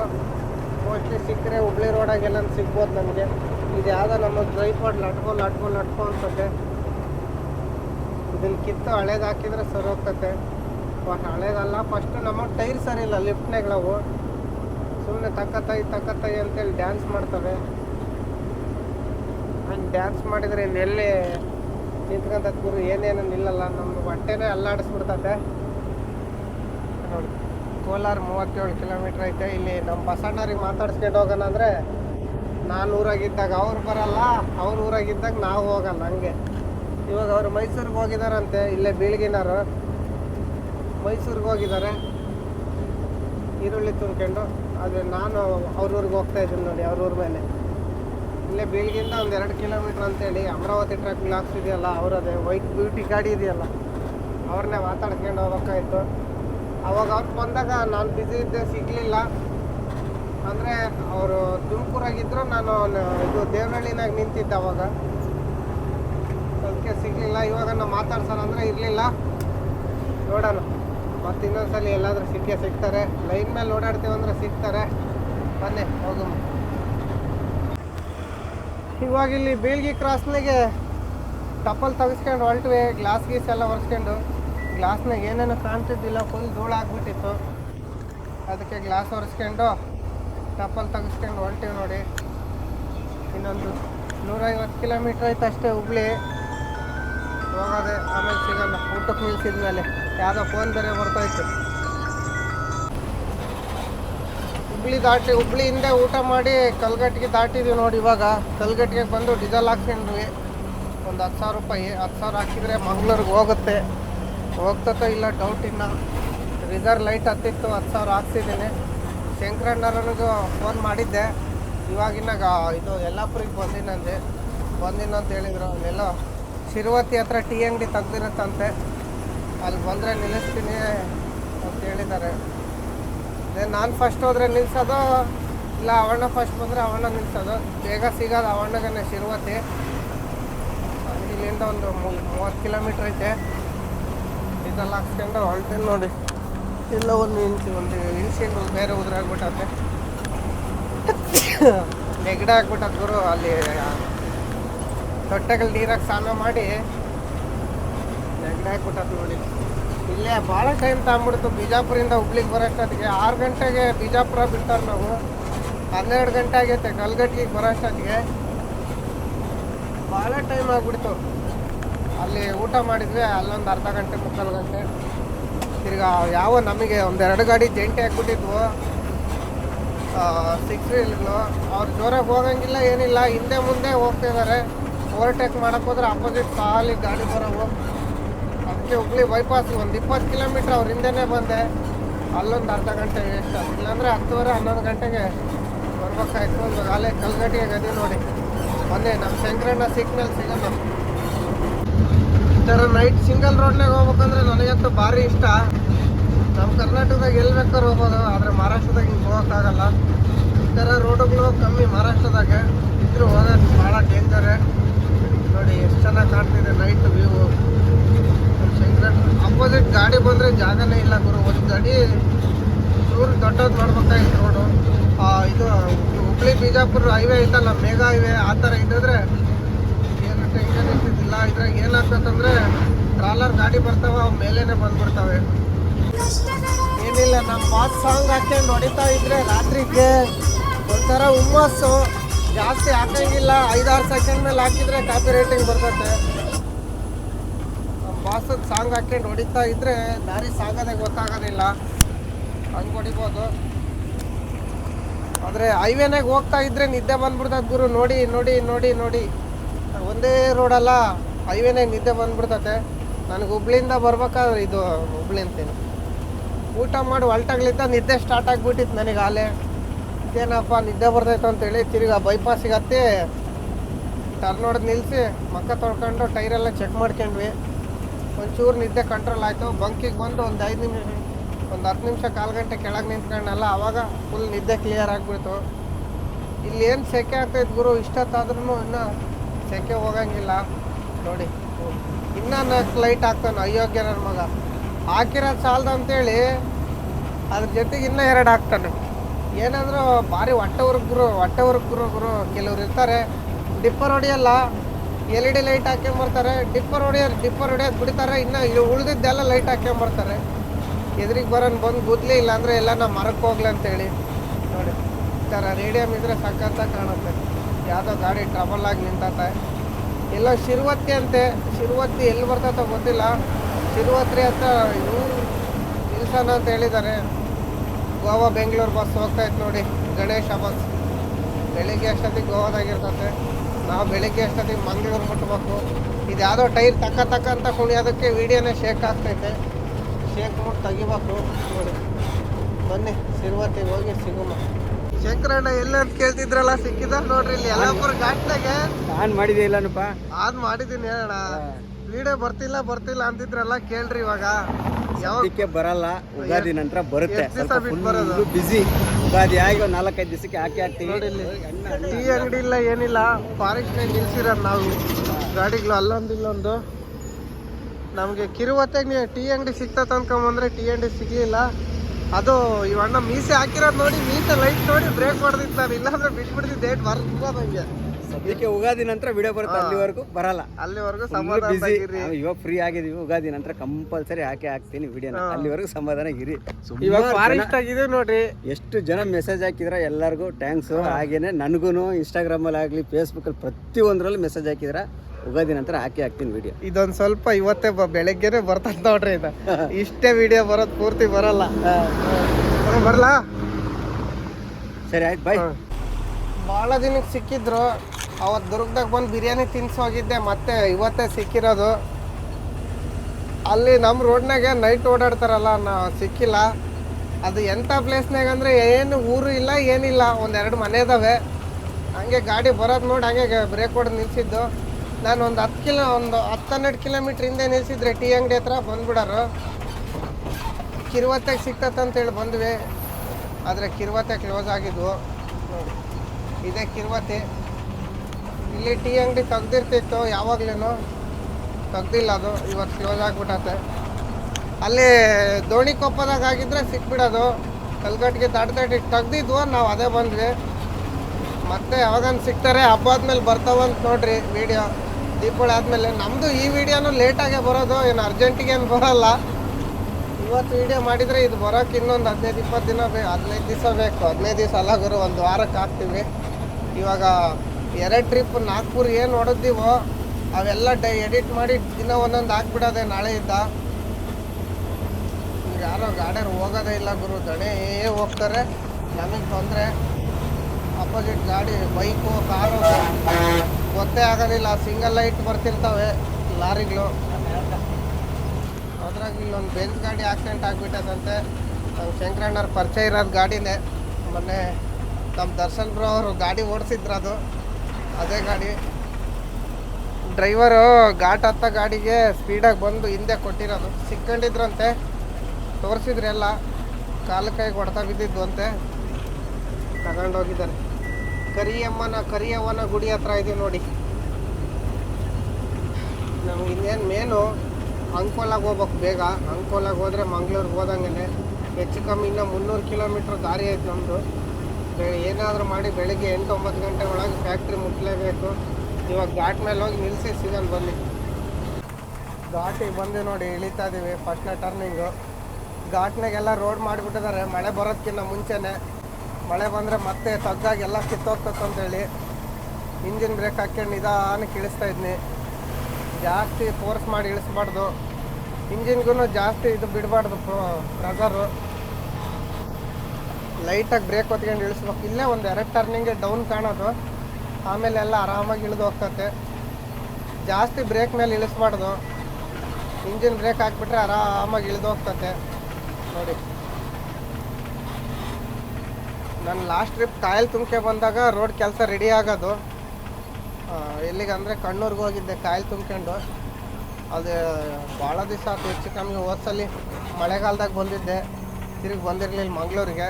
ಮೋಸ್ಟ್ಲಿ ಸಿಕ್ಕರೆ ಹುಬ್ಳಿ ರೋಡಾಗೆಲ್ಲ ಸಿಗ್ಬೋದು ನಮಗೆ. ಇದು ಯಾವುದೋ ನಮ್ಮ ಡ್ರೈಪಾಡ್ ಲಟ್ಕೋ ಲಟ್ಕೋ ಲಟ್ಕೋ ಅನ್ಸುತ್ತೆ. ಇದನ್ನ ಕಿತ್ತು ಹಳೇದು ಹಾಕಿದ್ರೆ ಸರಿ ಹೋಗ್ತತೆ. ಹಳೇದಲ್ಲ ಫಸ್ಟು ನಮ್ಮ ಟೈರ್ ಸರಿ ಇಲ್ಲ ಲಿಫ್ಟ್ನಾಗಳವು ಸುಮ್ಮನೆ ತಕ್ಕತ್ತಾಯಿ ತಕ್ಕತ್ತಾಯಿ ಅಂತೇಳಿ ಡ್ಯಾನ್ಸ್ ಮಾಡ್ತವೆ. ಹಂಗೆ ಡ್ಯಾನ್ಸ್ ಮಾಡಿದರೆ ಇನ್ನೆಲ್ಲಿ ನಿಂತ್ಕೊಂತ ಗುರು ಏನೇನು ನಿಲ್ಲಲ್ಲ ನಮ್ಮ ಹೊಟ್ಟೆನೇ ಅಲ್ಲಾಡಿಸ್ಬಿಡ್ತತೆ. ಕೋಲಾರ ಮೂವತ್ತೇಳು ಕಿಲೋಮೀಟ್ರ್ ಐತೆ, ಇಲ್ಲಿ ನಮ್ಮ ಬಸಣ್ಣರಿಗೆ ಮಾತಾಡ್ಸ್ಕೊಂಡು ಹೋಗೋಣ ಅಂದರೆ ನಾನು ಊರಾಗಿದ್ದಾಗ ಅವ್ರು ಬರಲ್ಲ ಅವ್ರ ಊರಾಗಿದ್ದಾಗ ನಾವು ಹೋಗಲ್ಲ ಹಂಗೆ. ಇವಾಗ ಅವರು ಮೈಸೂರಿಗೆ ಹೋಗಿದಾರಂತೆ, ಇಲ್ಲೇ ಬೀಳ್ಗಿನಾರು. ಮೈಸೂರಿಗೆ ಹೋಗಿದ್ದಾರೆ ಈರುಳ್ಳಿ ತುಂಬ್ಕೊಂಡು. ಆದರೆ ನಾನು ಅವ್ರವ್ರಿಗೆ ಹೋಗ್ತಾ ಇದ್ದೀನಿ ನೋಡಿ ಅವ್ರವ್ರ ಮೇಲೆ. ಇಲ್ಲೇ ಬೀಳ್ಗಿಂದ ಒಂದು ಎರಡು ಕಿಲೋಮೀಟ್ರ್ ಅಂತೇಳಿ ಅಮರಾವತಿ ಟ್ರ್ಯಾಕ್ ಬ್ಲಾಕ್ಸ್ ಇದೆಯಲ್ಲ ಅವರದೇ ವೈಟ್ ಬ್ಯೂಟಿ ಗಾಡಿ ಇದೆಯಲ್ಲ, ಅವ್ರನ್ನೇ ಮಾತಾಡ್ಕೊಂಡು ಹೋಗ್ಬೇಕಾಯ್ತು ಅವಾಗ ಅವ್ರು ಬಂದಾಗ ನಾನು ಬ್ಯುಸಿ ಇದ್ದೆ, ಸಿಗಲಿಲ್ಲ. ಅಂದರೆ ಅವರು ತುಮಕೂರಾಗಿದ್ದರು ನಾನು ಇದು ದೇವನಹಳ್ಳಿನಾಗ ನಿಂತಿದ್ದೆ ಅವಾಗ. ಅದಕ್ಕೆ ಸಿಗಲಿಲ್ಲ, ಇವಾಗ ನಾನು ಮಾತಾಡ್ಸೋಣ ಅಂದರೆ ಇರಲಿಲ್ಲ. ನೋಡೋಣ. ಮತ್ತೆ ಇನ್ನೊಂದ್ಸಲ ಎಲ್ಲಾದರೂ ಸಿಕ್ಕೇ ಸಿಗ್ತಾರೆ. ಲೈನ್ ಮೇಲೆ ಓಡಾಡ್ತೇವೆ ಅಂದ್ರೆ ಸಿಗ್ತಾರೆ. ಬನ್ನಿ ಹೋಗು ಇವಾಗ ಇಲ್ಲಿ ಬೀಳ್ಗಿ ಕ್ರಾಸ್ನಾಗೆ ಟಪ್ಪಲ್ ತೆಗಿಸ್ಕೊಂಡು ಹೊರಟ್ವಿ ಗ್ಲಾಸ್ ಗೀಸ್ ಎಲ್ಲ ಒರೆಸ್ಕೊಂಡು. ಗ್ಲಾಸ್ನಾಗ ಏನೇನು ಕಾಣ್ತಿದ್ದಿಲ್ಲ ಫುಲ್ ಧೂಳು ಆಗ್ಬಿಟ್ಟಿತ್ತು. ಅದಕ್ಕೆ ಗ್ಲಾಸ್ ಒರೆಸ್ಕೊಂಡು ಟಪ್ಪಲ್ ತೆಗಿಸ್ಕೊಂಡು ಹೊರಟಿವಿ ನೋಡಿ. ಇನ್ನೊಂದು ನೂರೈವತ್ತು ಕಿಲೋಮೀಟ್ರ್ ಆಯ್ತು ಅಷ್ಟೇ ಹುಬ್ಳಿ. ಹೋಗೋದೆ, ಆಮೇಲೆ ಸಿಗೋಣ. ಊಟಕ್ಕೆ ನಿಲ್ಸಿದ್ಮೇಲೆ. ಯಾವುದೋ ಫೋನ್ ಬೇರೆ ಬರ್ತಾಯಿತ್ತು ಹುಬ್ಳಿ ದಾಟಿ ಹುಬ್ಳಿಯಿಂದ ಊಟ ಮಾಡಿ ಕಲ್ಗಟ್ಟಿಗೆ ದಾಟಿದ್ವಿ ನೋಡಿ ಇವಾಗ. ಕಲ್ಗಟ್ಟಿಗೆ ಬಂದು ಡೀಸೆಲ್ ಹಾಕ್ಸ್ಕೊಂಡ್ವಿ ಒಂದು ಹತ್ತು ಸಾವಿರ ರೂಪಾಯಿ, ಹತ್ತು ಸಾವಿರ ಹಾಕಿದರೆ ಮಂಗ್ಳೂರಿಗೆ ಹೋಗುತ್ತೆ. ಹೋಗ್ತಕ್ಕೋ ಇಲ್ಲ ಡೌಟ್ ಇನ್ನು ರಿಸರ್ವ್ ಲೈಟ್ ಹತ್ತಿತ್ತು, ಹತ್ತು ಸಾವಿರ ಹಾಕ್ಸಿದ್ದೀನಿ. ಶಂಕರಣ್ಣರನಿಗೂ ಫೋನ್ ಮಾಡಿದ್ದೆ. ಇವಾಗಿನ ಇದು ಯಲ್ಲಾಪುರಿಗೆ ಬಂದಿನಂದೆ ಬಂದಿನ ಅಂತ ಹೇಳಿದ್ರು. ಅಲ್ಲೆಲ್ಲ ಶಿರುವತಿ ಹತ್ರ ಟೀ ಅಂಗಡಿ ತೆಗ್ದಿರುತ್ತಂತೆ. ಅಲ್ಲಿ ಬಂದರೆ ನಿಲ್ಲಿಸ್ತೀನಿ ಅಂತ ಹೇಳಿದ್ದಾರೆ. ಅದೇ ನಾನು ಫಸ್ಟ್ ಹೋದರೆ ನಿಲ್ಸೋದು ಇಲ್ಲ ಅವಣ್ಣ ಫಸ್ಟ್ ಬಂದರೆ ಅವಣ್ಣ ನಿಲ್ಸೋದು? ಬೇಗ ಸಿಗೋದು ಅವಣ್ಣಗನೇ ಶಿರುವತಿ ಇಲ್ಲಿಂದ ಒಂದು ಮೂವತ್ತು ಕಿಲೋಮೀಟ್ರ್ ಐತೆ. ಇದೆಲ್ಲ ಹಾಕ್ಸ್ಕೊಂಡು ಹೊಳ್ತೀನಿ ನೋಡಿ. ಇಲ್ಲ ಒಂದು ಇಂಚು, ಒಂದು ಇನ್ಸಿಂಡು ಬೇರೆ ಉದುರಾಗ್ಬಿಟ್ಟತೆ ನೆಗಡಿ ಆಗ್ಬಿಟ್ಟದ ಗುರು ಅಲ್ಲಿ. ತೊಟ್ಟೆಗಳು ನೀರಾಗಿ ಸ್ನಾನ ಮಾಡಿ ನೆಗಡಿ ಆಗ್ಬಿಟ್ಟದ ನೋಡಿ. ಇಲ್ಲೇ ಭಾಳ ಟೈಮ್ ತಗೊಂಬಿಡ್ತು ಬಿಜಾಪುರಿಂದ ಹುಬ್ಳಿಗೆ ಬರೋಷ್ಟೊತ್ತಿಗೆ ಆರು ಗಂಟೆಗೆ ಬಿಜಾಪುರ ಬಿಡ್ತಾರೆ ನಾವು. ಹನ್ನೆರಡು ಗಂಟೆ ಆಗೈತೆ ಕಲ್ಗಟ್ಟಿಗೆ ಬರೋಷ್ಟೊತ್ತಿಗೆ ಭಾಳ ಟೈಮ್ ಆಗ್ಬಿಡ್ತು. ಅಲ್ಲಿ ಊಟ ಮಾಡಿದ್ವಿ, ಅಲ್ಲೊಂದು ಅರ್ಧ ಗಂಟೆ, ಮುಕ್ಕಾಲು ಗಂಟೆ. ತಿರ್ಗಾ ಯಾವ ನಮಗೆ ಒಂದೆರಡು ಗಾಡಿ ಜಂಟಿ ಹಾಕ್ಬಿಟ್ಟಿದ್ವು. ಸಿಕ್ಸ್ ವೀಲ್ಗಳು ಅವ್ರು ಜೋರಾಗಿ ಹೋಗಂಗಿಲ್ಲ, ಏನಿಲ್ಲ. ಹಿಂದೆ ಮುಂದೆ ಹೋಗ್ತಿದ್ದಾರೆ ಓವರ್ಟೇಕ್ ಮಾಡೋಕ್ಕೋದ್ರೆ ಅಪೋಸಿಟ್ ಸಾಲಿ ಗಾಡಿ ಬರೋವು. ಅದಕ್ಕೆ ಹುಬ್ಳಿ ಬೈಪಾಸ್ ಒಂದು ಇಪ್ಪತ್ತು ಕಿಲೋಮೀಟ್ರ್ ಅವ್ರ ಹಿಂದೆನೇ ಬಂದೆ. ಅಲ್ಲೊಂದು ಅರ್ಧ ಗಂಟೆ ವೇಸ್ಟ್ ಇಲ್ಲಾಂದರೆ ಹತ್ತುವರೆ, ಹನ್ನೊಂದು ಗಂಟೆಗೆ ಬರ್ಬೇಕಾಯ್ತು. ಇವಾಗ ಅಲ್ಲೇ ಕಲ್ಗಟ್ಟಿಗೆ ಗದಿ ನೋಡಿ. ಮೊನ್ನೆ ನಮ್ಮ ಶಂಕರಣ್ಣ ಸಿಗ್ನಲ್ ಸಿಗಲ್ಲ. ಈ ಥರ ನೈಟ್ ಸಿಂಗಲ್ ರೋಡ್ನಾಗ ಹೋಗ್ಬೇಕಂದ್ರೆ ನನಗಂತೂ ಭಾರಿ ಇಷ್ಟ. ನಮ್ಮ ಕರ್ನಾಟಕದಾಗ ಎಲ್ಲಿ ಬೇಕಾದ್ರೂ ಹೋಗ್ಬೋದು, ಆದರೆ ಮಹಾರಾಷ್ಟ್ರದಾಗ ಹಿಂಗೆ ಹೋಗೋಕ್ಕಾಗಲ್ಲ. ಈ ಥರ ರೋಡುಗಳು ಕಮ್ಮಿ ಮಹಾರಾಷ್ಟ್ರದಾಗ. ಇದ್ರೂ ಹೋದ್ರೆ ಭಾಳ ಡೇಂಜರೇ ನೋಡಿ, ಎಷ್ಟು ಚೆನ್ನಾಗಿ ಕಾಣ್ತಿದೆ ನೈಟ್ ವ್ಯೂ ಅಪೋಸಿಟ್ ಗಾಡಿ ಬಂದರೆ ಜಾಗನೇ ಇಲ್ಲ ಗುರು. ಒಂದು ಗಾಡಿ ಚೂರು ದೊಡ್ಡದು ಮಾಡ್ಬೇಕಾಗಿತ್ತು ರೋಡು ಇದು ಹುಬ್ಳಿ ಬಿಜಾಪುರ ಹೈವೇ ಐತಲ್ಲ ಮೇಘ ಹೈವೇ ಆ ಥರ ಇದ್ದಿದ್ರೆ ಏನು ಟೆನ್ಷನ್ ಇರ್ತಿದ್ದಿಲ್ಲ ಇದ್ರಾಗ ಏನಾಗ್ಬೇಕಂದ್ರೆ ಟ್ರಾಲರ್ ಗಾಡಿ ಬರ್ತಾವ, ಅವು ಮೇಲೇನೆ ಬಂದ್ಬಿಡ್ತಾವೆ. ಏನಿಲ್ಲ ನಮ್ಮ ಬಾಸ್ ಸಾಂಗ್ ಹಾಕ್ಕೊಂಡು ಹೊಡಿತಾ ಇದ್ರೆ ರಾತ್ರಿಗೆ ಒಂಥರ ಹುಮ್ಮಸ್ಸು. ಜಾಸ್ತಿ ಹಾಕಂಗಿಲ್ಲ. ಐದಾರು ಸೆಕೆಂಡ್ ಮೇಲೆ ಹಾಕಿದ್ರೆ ಕಾಪಿ ರೇಟಿಂಗ್ ನಮ್ಮ ಬಾಸದ ಸಾಂಗ್ ಹಾಕ್ಕೊಂಡು ಹೊಡಿತಾ ಇದ್ರೆ ದಾರಿ ಸಾಗೋದೇ ಗೊತ್ತಾಗೋದಿಲ್ಲ. ಹಂಗೆ ಹೊಡಿಬೋದು. ಆದರೆ ಹೈವೇನಾಗ ಹೋಗ್ತಾ ಇದ್ರೆ ನಿದ್ದೆ ಬಂದ್ಬಿಡ್ತದೆ ಗುರು. ನೋಡಿ ನೋಡಿ ನೋಡಿ ನೋಡಿ. ಒಂದೇ ರೋಡಲ್ಲ ಹೈವೇನಾಗ ನಿದ್ದೆ ಬಂದ್ಬಿಡ್ತತೆ ನನಗೆ ಹುಬ್ಳಿಯಿಂದ ಬರ್ಬೇಕಾದ್ರೆ ಇದು ಹುಬ್ಳಿ ಅಂತೀನಿ. ಊಟ ಮಾಡಿ ಹೊಲ್ಟಾಗ್ಲಿದ್ದ ನಿದ್ದೆ ಸ್ಟಾರ್ಟ್ ಆಗಿಬಿಟ್ಟಿತ್ತು ನನಗೆ ಆಲೆ ಇದೇನಪ್ಪ, ನಿದ್ದೆ ಬರ್ತೈತೆ ಅಂತೇಳಿ ತಿರುಗಾ ಬೈಪಾಸಿಗೆ ಹತ್ತಿ ಟರ್ನ್ ಹೊಡೆದು ನಿಲ್ಲಿಸಿ ಮಕ್ಕ ತೊಳ್ಕೊಂಡು ಟೈರೆಲ್ಲ ಚೆಕ್ ಮಾಡ್ಕೊಂಡ್ವಿ. ಒಂಚೂರು ನಿದ್ದೆ ಕಂಟ್ರೋಲ್ ಆಯಿತು. ಬಂಕಿಗೆ ಬಂದು ಒಂದು ಐದು ನಿಮಿಷ, ಒಂದು ಹತ್ತು ನಿಮಿಷ ಕಾಲು ಗಂಟೆ ಕೆಳಗೆ ನಿಂತ್ಕೊಂಡಲ್ಲ ಆವಾಗ ಫುಲ್ ನಿದ್ದೆ ಕ್ಲಿಯರ್ ಆಗಿಬಿಡ್ತು. ಇಲ್ಲಿ ಏನು ಸೆಕೆ ಆಗ್ತೈತೆ ಗುರು? ಇಷ್ಟೊತ್ತಾದ್ರೂ ಇನ್ನೂ ಸೆಕೆ ಹೋಗಂಗಿಲ್ಲ. ನೋಡಿ, ಇನ್ನೂ ನಾಲ್ಕು ಲೈಟ್ ಹಾಕ್ತಾನೆ ಅಯೋಗ್ಯ ನನ್ನ ಮಗ. ಹಾಕಿರೋದು ಸಾಲದು ಅಂತೇಳಿ ಅದ್ರ ಜೊತೆಗೆ ಇನ್ನೂ ಎರಡು ಹಾಕ್ತಾನೆ. ಏನಾದರೂ ಭಾರಿ ಹೊಟ್ಟೆ ಗುರು ಹೊಟ್ಟೆ ಗುರು ಗುರು. ಕೆಲವ್ರು ಇರ್ತಾರೆ. ಡಿಪ್ಪರ್ ಹೊಡಿಯಲ್ಲ. ಎಲ್ ಇ ಡಿ ಲೈಟ್ ಹಾಕ್ಕೊಂಬರ್ತಾರೆ ಡಿಪ್ಪರ್ ಹೊಡೆಯೋರು ಡಿಪ್ಪರ್ ಹೊಡಿಯೋದು ಬಿಡ್ತಾರೆ ಇನ್ನು ಉಳಿದಿದ್ದೆಲ್ಲ ಲೈಟ್ ಹಾಕ್ಕೊಂಬರ್ತಾರೆ ಎದ್ರಿಗೆ ಬರೋನ್ ಬಂದು ಗುದ್ಲಿ ಅಂದರೆ ಎಲ್ಲ ನಾವು ಮರಕ್ಕೆ ಹೋಗ್ಲಿ ಅಂತೇಳಿ. ನೋಡಿ, ಈ ಥರ ರೇಡಿಯಮ್ ಇದ್ರೆ ಸಖತ್ತಾಗಿ ಕಾಣುತ್ತೆ. ಯಾವುದೋ ಗಾಡಿ ಟ್ರಬಲ್ ಆಗಿ ನಿಂತತೆ. ಎಲ್ಲೋ ಶಿರುವತ್ತಿ ಅಂತೆ. ಶಿರುವತ್ತಿ ಎಲ್ಲಿ ಬರ್ತೈತೋ ಗೊತ್ತಿಲ್ಲ. ಶಿರುವತ್ರಿ ಅಂತ ಇವ್ರು ನಿಲ್ಸೋಣ ಅಂತ ಹೇಳಿದ್ದಾರೆ. ಗೋವಾ, ಬೆಂಗಳೂರು ಬಸ್ ಹೋಗ್ತಾಯಿತ್ತು ನೋಡಿ, ಗಣೇಶ ಬಸ್ ಬೆಳಿಗ್ಗೆ ಅಷ್ಟೊತ್ತಿಗೆ ಗೋವಾದಾಗಿರ್ತತೆ ನಾವು ಬೆಳಿಗ್ಗೆ ಅಷ್ಟೊತ್ತಿಗೆ ಮಂಗಳೂರು ಮುಟ್ಬೇಕು? ಇದು ಯಾವುದೋ ಟೈರ್ ತಕ್ಕ ತಕ್ಕ ಅಂತ ಕುಣಿಯೋದಕ್ಕೆ ವೀಡಿಯೋನೇ ಶೇಕ್ ಆಗ್ತೈತೆ. ಶೇಕ್ ಮುಟ್ಟು ತೆಗಿಬೇಕು. ನೋಡಿ. ಬನ್ನಿ ಶಿರುವತ್ತಿಗೆ ಹೋಗಿ ಸಿಗುಮ. ಶಂಕರಣ್ಣ ಎಲ್ಲ ಅಂತ ಕೇಳ್ತಿದ್ರಲ್ಲ ಸಿಕ್ಕಿದ? ನೋಡ್ರಿ ಇಲ್ಲಿ ಯಲ್ಲಾಪುರ ಘಾಟ್ನಾಗೆ. ಆನ್ ಮಾಡಿದೆ ಇಲ್ಲನಪ್ಪ. ಆನ್ ಮಾಡಿದ್ದೀನಿ ಹೇಳೋಣ ವಿಡಿಯೋ ಬರ್ತಿಲ್ಲ ಬರ್ತಿಲ್ಲ ಅಂತಿದ್ರಲ್ಲ ಕೇಳ್ರಿ ಇವಾಗ. ಸದ್ಯಕ್ಕೆ ಬರಲ್ಲ. ಉಗಾದಿ ನಂತರ ಬರುತ್ತೆ. ಬಿಸಿ ಉಗಾದಿ ಆಗಿ ಒಂದು ನಾಲ್ಕೈದು ದಿವಸಕ್ಕೆ ಹಾಕಿ ಹಾಕ್ತೀವಿ. ಟೀ ಅಂಗಡಿ ಇಲ್ಲ ಏನಿಲ್ಲ ಫಾರೆಸ್ಟ್ ನಿಲ್ಸಿರ ನಾವು. ಗಾಡಿಗಳು ಅಲ್ಲೊಂದು ಇಲ್ಲೊಂದು. ನಮಗೆ ಕಿರುವತ್ತಾಗ ಟೀ ಅಂಗಡಿ ಸಿಗ್ತಾ ಅನ್ಕೊಂಬಂದ್ರೆ ಟೀ ಅಂಗಡಿ ಸಿಗ್ಲಿಲ್ಲ. ಅದು ಇವಣ್ಣ ಮೀಸೆ ಹಾಕಿರೋದು ನೋಡಿ ಮೀಸೆ ಲೈಟ್ ನೋಡಿ ಬ್ರೇಕ್ ಹೊಡೆದಿತ್ತು ನಾನು. ಇಲ್ಲಾಂದ್ರೆ ಬಿಟ್ಬಿಡ್ತಿದ್ದೆ ಡೇಟ್ ಬರ್ತಿಲ್ಲ ಹಂಗೆ ಸದ್ಯಕ್ಕೆ ಉಗಾದಿ ನಂತರ ವಿಡಿಯೋ ಬರುತ್ತೆ ಅಲ್ಲಿವರೆಗೂ ಬರಲ್ಲ. ಅಲ್ಲಿವರೆಗೂ ಸಮಾಧಾನ ಇವಾಗ ಫ್ರೀ ಆಗಿದೀವಿ ಉಗಾದಿ ನಂತರ ಕಂಪಲ್ಸರಿ ಹಾಕಿ ಹಾಕ್ತೀನಿ ವಿಡಿಯೋನ ಅಲ್ಲಿವರೆಗೂ ಸಮಾಧಾನ ಇರಿ. ಇವಾಗ ಫಾರೆಸ್ಟ್ ಆಗಿದೆ ನೋಡ್ರಿ. ಎಷ್ಟು ಜನ ಮೆಸೇಜ್ ಹಾಕಿದ್ರ ಎಲ್ಲರಿಗೂ ಥ್ಯಾಂಕ್ಸ್ ಹಾಗೇನೆ ನನಗೂ ಇನ್ಸ್ಟಾಗ್ರಾಮಲ್ಲಿ ಆಗಲಿ ಫೇಸ್ಬುಕ್ಕಲ್ಲಿ ಪ್ರತಿಯೊಂದರಲ್ಲೂ ಮೆಸೇಜ್ ಹಾಕಿದ್ರ ಉಗಾದಿ ನಂತರ ಹಾಕಿ ಹಾಕ್ತೀನಿ ವಿಡಿಯೋ ಇದೊಂದು ಸ್ವಲ್ಪ ಇವತ್ತೇ ಬೆಳಗ್ಗೆನೆ ಬರ್ತಂತ ನೋಡ್ರಿ ಇದು. ಇಷ್ಟೇ ವಿಡಿಯೋ ಬರೋದು ಪೂರ್ತಿ ಬರಲ್ಲ. ಬರಲ್ಲ ಬರ್ಲಾ? ಸರಿ ಆಯ್ತು ಬಾಯ್ ಭಾಳ ದಿನಕ್ಕೆ ಸಿಕ್ಕಿದ್ರು. ಅವತ್ತು ದುರ್ಗದಾಗ ಬಂದು ಬಿರಿಯಾನಿ ತಿನ್ಸಿ ಹೋಗಿದ್ದೆ, ಮತ್ತೆ ಇವತ್ತೇ ಸಿಕ್ಕಿರೋದು. ಅಲ್ಲಿ ನಮ್ಮ ರೋಡ್ನಾಗೆ ನೈಟ್ ಓಡಾಡ್ತಾರಲ್ಲ, ನಾ ಸಿಕ್ಕಿಲ್ಲ. ಅದು ಎಂಥ ಪ್ಲೇಸ್ನಾಗ ಅಂದರೆ ಏನು ಊರು ಇಲ್ಲ, ಏನಿಲ್ಲ ಒಂದೆರಡು ಮನೆ ಇದಾವೆ. ಹಂಗೆ ಗಾಡಿ ಬರೋದು ನೋಡಿ ಹಂಗೆ ಬ್ರೇಕ್ ಹೊಡೆದು ನಿಲ್ಸಿದ್ದು. ನಾನು ಒಂದು ಹತ್ತು ಕಿಲೋ, ಒಂದು ಹತ್ತು ಹನ್ನೆರಡು ಕಿಲೋಮೀಟ್ರ್ ಹಿಂದೆ ನಿಲ್ಸಿದ್ರೆ ಟೀ ಅಂಗಡಿ ಹತ್ರ ಬಂದ್ಬಿಡೋರು. ಕಿರುವತ್ತಾಗ ಸಿಕ್ತತ್ತಂತೇಳಿ ಬಂದ್ವಿ. ಆದರೆ ಕಿರುವತ್ತೆ ಕ್ಲೋಸ್ ಆಗಿದ್ವು. ನೋಡಿ, ಇದೇ ಕಿರುವತ್ತೆ. ಇಲ್ಲಿ ಟೀ ಅಂಗಡಿ ತೆಗ್ದಿರ್ತಿತ್ತು ಯಾವಾಗ್ಲೂ ತೆಗ್ದಿಲ್ಲ ಅದು, ಇವತ್ತು ಕ್ಲೋಸ್ ಆಗ್ಬಿಟ್ಟತೆ ಅಲ್ಲಿ ದೋಣಿಕೊಪ್ಪದಾಗ ಆಗಿದ್ರೆ ಸಿಕ್ಬಿಡೋದು. ಕಲ್ಗಟ್ಟಿಗೆ ದಾಟ್ದಾಟಿ ತೆಗ್ದಿದ್ವು, ನಾವು ಅದೇ ಬಂದ್ವಿ. ಮತ್ತೆ ಯಾವಾಗನ್ ಸಿಗ್ತಾರೆ, ಹಬ್ಬ ಆದ್ಮೇಲೆ ಬರ್ತಾವಂತ ನೋಡ್ರಿ ವಿಡಿಯೋ ದೀಪಾವಳಿ ಆದ್ಮೇಲೆ. ನಮ್ಮದು ಈ ವಿಡಿಯೋನು ಲೇಟಾಗೇ ಬರೋದು, ಏನು ಅರ್ಜೆಂಟಿಗೆ ಏನು ಬರೋಲ್ಲ. ಇವತ್ತು ವಿಡಿಯೋ ಮಾಡಿದರೆ ಇದು ಬರೋಕೆ ಇನ್ನೊಂದು ಹದಿನೈದು, ಇಪ್ಪತ್ತು ದಿನ ಬೇಕು ಹದಿನೈದು ದಿವಸ ಬೇಕು. ಹದಿನೈದು ದಿವಸ ಅಲ್ಲ ಗುರು, ಒಂದು ವಾರಕ್ಕೆ ಹಾಕ್ತೀವಿ. ಇವಾಗ ಎರಡು ಟ್ರಿಪ್ ನಾಗ್ಪುರ್ ಏನು ಹೊಡೆದಿವೋ ಅವೆಲ್ಲ ಡೈ ಎಡಿಟ್ ಮಾಡಿ ದಿನ ಒಂದೊಂದು ಹಾಕ್ಬಿಡೋದೆ ನಾಳೆಯಿಂದ. ಯಾರೋ ಗಾಡಿಯವ್ರು ಹೋಗೋದೇ ಇಲ್ಲ ಗುರು, ದಣೆ ಹೋಗ್ತಾರೆ. ನಮಗೆ ತೊಂದರೆ. ಅಪೋಸಿಟ್ ಗಾಡಿ ಬೈಕು ಕಾರು. ಗೊತ್ತೇ ಆಗೋದಿಲ್ಲ ಸಿಂಗಲ್ ಲೈಟ್ ಬರ್ತಿರ್ತವೆ ಲಾರಿಗಳು. ಅದ್ರಾಗ ಇಲ್ಲೊಂದು ಬೆಂಚ್ ಗಾಡಿ ಆಕ್ಸಿಡೆಂಟ್ ಆಗಿಬಿಟ್ಟದಂತೆ. ನಮ್ಮ ಶಂಕರಣ್ಣವ್ರ ಪರಿಚಯ ಇರೋದು ಗಾಡಿನೇ. ಮೊನ್ನೆ ನಮ್ಮ ದರ್ಶನ್ ಬ್ರೋ ಅವರು ಗಾಡಿ ಓಡಿಸಿದ್ರು ಅದು. ಅದೇ ಗಾಡಿ. ಡ್ರೈವರು ಘಾಟ್ ಹತ್ತ ಗಾಡಿಗೆ ಸ್ಪೀಡಾಗಿ ಬಂದು ಹಿಂದೆ ಕೊಟ್ಟಿರೋದು. ಸಿಕ್ಕೊಂಡಿದ್ರಂತೆ ತೋರಿಸಿದ್ರೆಲ್ಲ ಕಾಲು ಕೈಗೆ ಹೊಡ್ತಾ ಬಿದ್ದಿದ್ದು ಅಂತೆ ತಗೊಂಡೋಗಿದ್ದಾರೆ ಕರಿಯಮ್ಮನ, ಕರಿಯವ್ವನ ಗುಡಿ ಹತ್ರ ಇದೆ ನೋಡಿ. ನಮ್ಗೆ ಇನ್ನೇನು ಮೇನು ಅಂಕೋಲಾಗ ಹೋಗ್ಬೇಕು ಬೇಗ. ಅಂಕೋಲಾಗ ಹೋದ್ರೆ ಮಂಗ್ಳೂರಿಗೆ ಹೋದಂಗೆ ಹೆಚ್ಚು ಕಮ್ಮಿ ಇನ್ನೂ ಮುನ್ನೂರು ಕಿಲೋಮೀಟ್ರ್ ದಾರಿ ಐತೆ ನಮ್ಮದು ಏನಾದರೂ ಮಾಡಿ ಬೆಳಿಗ್ಗೆ ಎಂಟು ಒಂಬತ್ತು ಗಂಟೆ ಒಳಗೆ ಫ್ಯಾಕ್ಟ್ರಿ ಮುಟ್ಲೇಬೇಕು. ಇವಾಗ ಘಾಟ್ ಮೇಲೆ ಹೋಗಿ ನಿಲ್ಲಿಸಿ ಸಿಗನ್ ಬನ್ನಿ. ಘಾಟಿಗೆ ಬಂದು ನೋಡಿ ಇಳಿತಾ ಇದ್ದೀವಿ ಫಸ್ಟ್ನೇ ಟರ್ನಿಂಗು ಘಾಟ್ನಾಗೆಲ್ಲ ರೋಡ್ ಮಾಡಿಬಿಟ್ಟಿದ್ದಾರೆ ಮಳೆ ಬರೋದಕ್ಕಿಂತ ಮುಂಚೆನೇ. ಮಳೆ ಬಂದರೆ ಮತ್ತೆ ತಗ್ಗಾಗಿ ಎಲ್ಲ ಕಿತ್ತೋಗ್ತದೆ ಅಂತೇಳಿ ಇಂಜಿನ್ ಬ್ರೇಕ್ ಹಾಕ್ಕೊಂಡು ನಿಧಾನಕ್ಕೆ ಇಳಿಸ್ತಾ ಇದ್ನಿ. ಜಾಸ್ತಿ ಫೋರ್ಸ್ ಮಾಡಿ ಇಳಿಸ್ಬಾರ್ದು. ಇಂಜಿನ್ಗೂ ಜಾಸ್ತಿ ಇದು ಬಿಡಬಾರ್ದು ಪ್ರೆಸರು ಲೈಟಾಗಿ ಬ್ರೇಕ್ ಹೊತ್ಕೊಂಡು ಇಳಿಸ್ಬೇಕು. ಇಲ್ಲೇ ಒಂದು ಎರಡು ಟರ್ನಿಂಗ್ ಡೌನ್ ಕಾಣೋದು. ಆಮೇಲೆ ಎಲ್ಲ ಆರಾಮಾಗಿ ಇಳಿದು ಹೋಗ್ತತೆ. ಜಾಸ್ತಿ ಬ್ರೇಕ್ ಮೇಲೆ ಇಳಿಸ್ಬಾರ್ದು. ಇಂಜಿನ್ ಬ್ರೇಕ್ ಹಾಕ್ಬಿಟ್ರೆ ಆರಾಮಾಗಿ ಇಳಿದು ಹೋಗ್ತತೆ. ನೋಡಿ. ನಾನು ಲಾಸ್ಟ್ ಟ್ರಿಪ್ ಕಾಯಲ್ ತುಂಬಿಕೆ ಬಂದಾಗ ರೋಡ್ ಕೆಲಸ ರೆಡಿ ಆಗೋದು. ಎಲ್ಲಿಗೆ ಅಂದರೆ ಕಣ್ಣೂರ್ಗೆ ಹೋಗಿದ್ದೆ ಕಾಯಲ್ ತುಂಬ್ಕೊಂಡು ಅದು ಭಾಳ ದಿವಸ ಆಯ್ತು ಹೆಚ್ಚು ಕಮ್ಮಿ ಹೋದ್ಸಲಿ ಮಳೆಗಾಲದಾಗ ಬಂದಿದ್ದೆ. ತಿರುಗಿ ಬಂದಿರಲಿಲ್ಲ ಮಂಗಳೂರಿಗೆ.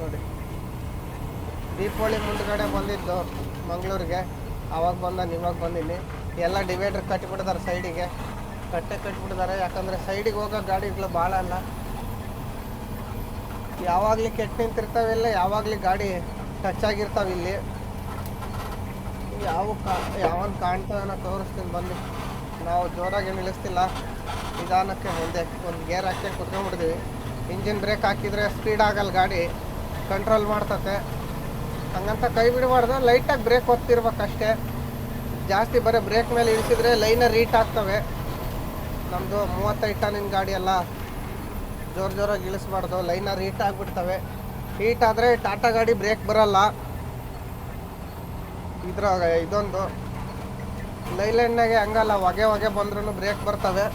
ನೋಡಿ. ದೀಪಾವಳಿ ಮುಂದ್ಗಡೆ ಬಂದಿದ್ದು ಮಂಗಳೂರಿಗೆ. ಆವಾಗ ಬಂದ ಇವಾಗ ಬಂದೀನಿ. ಎಲ್ಲ ಡಿವೈಡರ್ ಕಟ್ಟಿಬಿಟ್ಟಿದ್ದಾರೆ ಸೈಡಿಗೆ ಕಟ್ಟೆ ಕಟ್ಟಿಬಿಟ್ಟಿದ್ದಾರೆ ಯಾಕಂದರೆ ಸೈಡಿಗೆ ಹೋಗೋ ಗಾಡಿಗಳು ಭಾಳ ಅಲ್ಲ. ಯಾವಾಗಲೂ ಕೆಟ್ಟು ನಿಂತಿರ್ತಾವಿಲ್ಲ ಯಾವಾಗಲೂ ಗಾಡಿ ಟಚ್ ಆಗಿರ್ತಾವೆ ಇಲ್ಲಿ. ಯಾವ ಕಾ, ಯಾವನ್ ಕಾಣ್ತಾವನ್ನ ತೋರಿಸ್ತೀನಿ ಬಂದು ನಾವು ಜೋರಾಗಿ ನಿಲ್ಲಿಸ್ತಿಲ್ಲ. ನಿಧಾನಕ್ಕೆ ಮುಂದೆ ಒಂದು ಗೇರ್ ಹಾಕಿ ಕುತ್ಕೊಂಡ್ಬಿಡ್ತೀವಿ ಇಂಜಿನ್ ಬ್ರೇಕ್ ಹಾಕಿದರೆ ಸ್ಪೀಡ್ ಆಗಲ್ಲ ಗಾಡಿ. ಕಂಟ್ರೋಲ್ ಮಾಡ್ತತೆ. ಹಂಗಂತ ಕೈ ಬಿಡಬಾರ್ದು. ಲೈಟಾಗಿ ಬ್ರೇಕ್ ಒತ್ತಿರ್ಬೇಕಷ್ಟೇ ಜಾಸ್ತಿ ಬರೀ ಬ್ರೇಕ್ ಮೇಲೆ ಇಳಿಸಿದ್ರೆ ಲೈನ ರೀಟ್ ಆಗ್ತವೆ. ನಮ್ಮದು ಮೂವತ್ತೈದು ಟನ್ನಿನ ಗಾಡಿ ಎಲ್ಲ ಜೋರು ಜೋರಾಗಿ ಇಳಿಸ್ಬಾರ್ದು. ಲೈನ ರೀಟ್ ಆಗಿಬಿಡ್ತವೆ. ಹೀಟ್ ಆದರೆ ಟಾಟಾ ಗಾಡಿ ಬ್ರೇಕ್ ಬರಲ್ಲ. ಇದ್ರ, ಇದೊಂದು. ಲೈಲ್ಯಾಂಡ್ನಾಗೆ ಹಂಗಲ್ಲ. ಹೊಗೆ ಹೊಗೆ ಬಂದ್ರೂ ಬ್ರೇಕ್ ಬರ್ತವೆ.